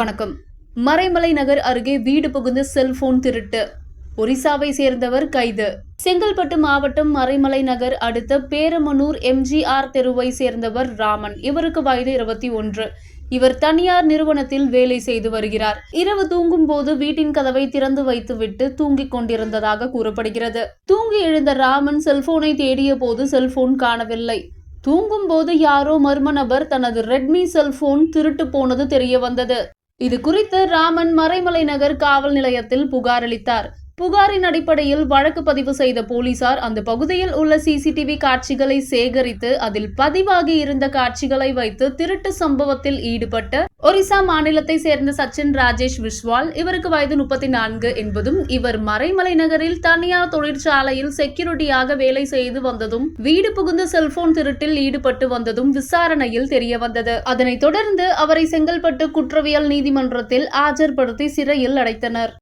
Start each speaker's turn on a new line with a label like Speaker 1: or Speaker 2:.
Speaker 1: வணக்கம். மறைமலை நகர் அருகே வீடு புகுந்து செல்போன் திருட்டு. ஒரிசாவை சேர்ந்தவர் கைது. செங்கல்பட்டு மாவட்டம் மறைமலை நகர் அடுத்த பேரமனூர் எம்ஜிஆர் தெருவை சேர்ந்தவர் ராமன். இவருக்கு வயது இருபத்தி ஒன்று. இவர் தனியார் நிறுவனத்தில் வேலை செய்து வருகிறார். இரவு தூங்கும் போது வீட்டின் கதவை திறந்து வைத்துவிட்டு தூங்கிக் கொண்டிருந்ததாக கூறப்படுகிறது. தூங்கி எழுந்த ராமன் செல்போனை தேடிய போது செல்போன் காணவில்லை. தூங்கும் போது யாரோ மர்ம நபர் தனது ரெட்மி செல்போன் திருட்டு போனது தெரிய வந்தது. இது குறித்து ராமன் மறைமலை நகர் காவல் நிலையத்தில் புகார் அளித்தார். புகாரின் அடிப்படையில் வழக்கு பதிவு செய்த போலீசார் அந்த பகுதியில் உள்ள சிசிடிவி காட்சிகளை சேகரித்து அதில் பதிவாகி இருந்த காட்சிகளை வைத்து திருட்டு சம்பவத்தில் ஈடுபட்ட ஒரிசா மாநிலத்தை சேர்ந்த சச்சின் ராஜேஷ் விஸ்வால் இவருக்கு வயது முப்பத்தி நான்கு என்பதும் இவர் மறைமலை நகரில் தனியார் தொழிற்சாலையில் செக்யூரிட்டியாக வேலை செய்து வந்ததும் வீடு புகுந்து செல்போன் திருட்டில் ஈடுபட்டு வந்ததும் விசாரணையில் தெரிய வந்தது. அதனைத் தொடர்ந்து அவரை செங்கல்பட்டு குற்றவியல் நீதிமன்றத்தில் ஆஜர்படுத்தி சிறையில் அடைத்தனர்.